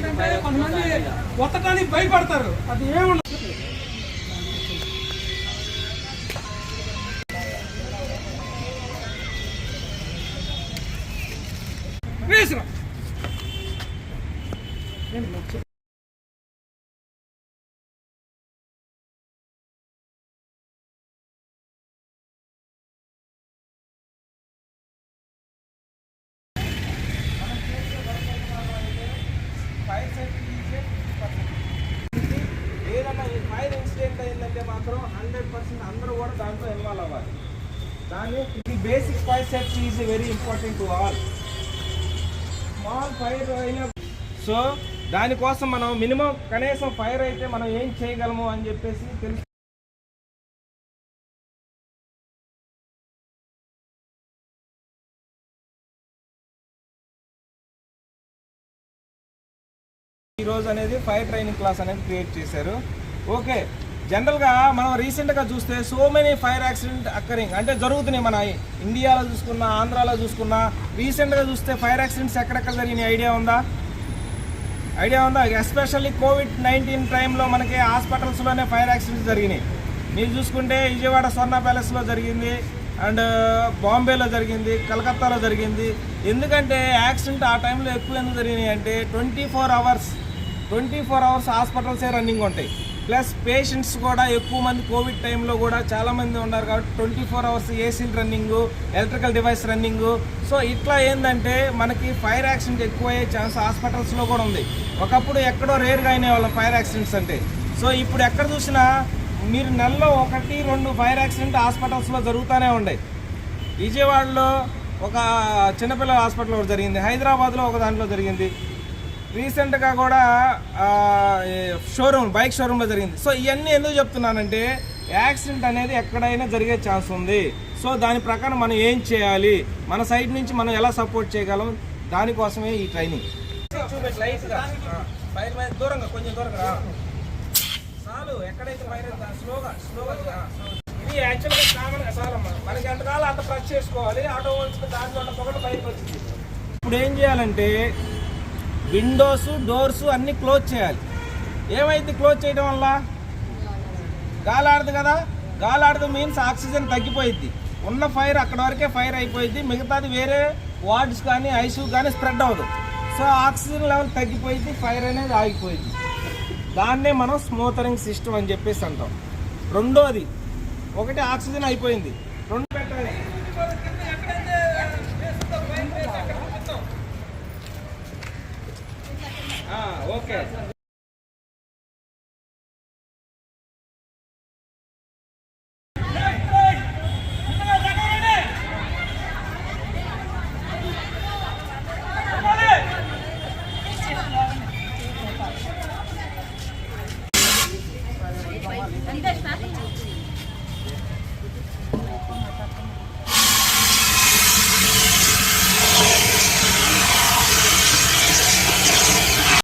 కొంతమంది కొత్తటానికి భయపడతారు. అది ఏముండదు. వేసిన ఫైర్ సేఫ్టీ ఈజ్ ఏదన్నా ఈ ఫైర్ ఇన్సిడెంట్ అయిందంటే మాత్రం హండ్రెడ్ పర్సెంట్ అందరూ కూడా దాంట్లో ఇన్వాల్వ్ అవ్వాలి. దాన్ని ఇది basic fire safety is very important to all small fire అయినా సో దానికోసం మనం మినిమం కనీసం ఫైర్ అయితే మనం ఏం చేయగలము అని చెప్పేసి తెలుసు ఈ రోజు అనేది ఫైర్ ట్రైనింగ్ క్లాస్ అనేది క్రియేట్ చేశారు. ఓకే. జనరల్గా మనం రీసెంట్గా చూస్తే so many fire accident occurring అంటే జరుగుతున్నాయి మన ఇండియాలో చూసుకున్నా ఆంధ్రాలో చూసుకున్నా. రీసెంట్గా చూస్తే ఫైర్ యాక్సిడెంట్స్ ఎక్కడెక్కడ జరిగినాయి? ఐడియా ఉందా? ఐడియా ఉందా? ఎస్పెషల్లీ కోవిడ్ నైన్టీన్ టైంలో మనకి హాస్పిటల్స్లోనే ఫైర్ యాక్సిడెంట్స్ జరిగినాయి. మీరు చూసుకుంటే విజయవాడ స్వర్ణ ప్యాలెస్లో జరిగింది. అండ్ బాంబేలో జరిగింది కలకత్తాలో జరిగింది. ఎందుకంటే యాక్సిడెంట్ ఆ టైంలో ఎక్కువ ఎందుకు జరిగినాయి అంటే twenty four hours twenty four hours హాస్పిటల్సే running ఉంటాయి. ప్లస్ పేషెంట్స్ కూడా ఎక్కువ మంది కోవిడ్ టైంలో కూడా చాలామంది ఉన్నారు కాబట్టి ట్వంటీ ఫోర్ అవర్స్ ఏసీలు running electrical device running. So ఇట్లా ఏంటంటే మనకి ఫైర్ యాక్సిడెంట్ ఎక్కువయ్యే ఛాన్స్ హాస్పిటల్స్లో కూడా ఉంది. ఒకప్పుడు ఎక్కడో రేర్గా అయిన వాళ్ళం ఫైర్ యాక్సిడెంట్స్ అంటే. సో ఇప్పుడు ఎక్కడ చూసినా మీరు నెలలో ఒకటి రెండు ఫైర్ యాక్సిడెంట్ హాస్పిటల్స్లో జరుగుతూనే ఉన్నాయి విజయవాడలో ఒక చిన్నపిల్లల హాస్పిటల్ ఒకటి జరిగింది. హైదరాబాద్లో ఒక దాంట్లో జరిగింది. రీసెంట్గా కూడా షోరూమ్ బైక్ షోరూంలో జరిగింది. సో ఇవన్నీ ఎందుకు చెప్తున్నానంటే యాక్సిడెంట్ అనేది ఎక్కడైనా జరిగే ఛాన్స్ ఉంది. సో దాని ప్రకారం మనం ఏం చేయాలి? మన సైడ్ నుంచి మనం ఎలా సపోర్ట్ చేయగలం? దానికోసమే ఈ ట్రైనింగ్. చూపెట్టి లైట్గా ఫైర్ మీద దూరంగా కొంచెం దూరంగా. చాలు ఎక్కడైతే ఫైర్ అవుతుందో స్లోగా స్లోగా రా. ఇది యాక్చువల్గా కామన్ చాలమ్మా. మనకి ఎంతకాలం అంత ప్రెస్ చేసుకోవాలి. ఆటో వచ్చి దాంట్లో ఉన్న పొగలు బయటకు వచ్చింది. ఇప్పుడు ఏం చేయాలంటే విండోస్ డోర్స్ అన్ని క్లోజ్ చేయాలి. ఏమైంది క్లోజ్ చేయడం వల్ల? గాలాడదు కదా? గాలాడదు మీన్స్ ఆక్సిజన్ తగ్గిపోయింది ఉన్న ఫైర్ అక్కడ వరకే ఫైర్ అయిపోయింది మిగతాది వేరే వార్డ్స్ కానీ ఐసీయూ కానీ స్ప్రెడ్ అవ్వదు. సో ఆక్సిజన్ లెవెల్ తగ్గిపోయింది ఫైర్ అనేది ఆగిపోయింది దాన్నే మనం స్మూతరింగ్ సిస్టమ్ అని చెప్పేసి అంటాం. రెండోది ఒకటి ఆక్సిజన్ అయిపోయింది. రెండు పెట్టాలి. ఓకే.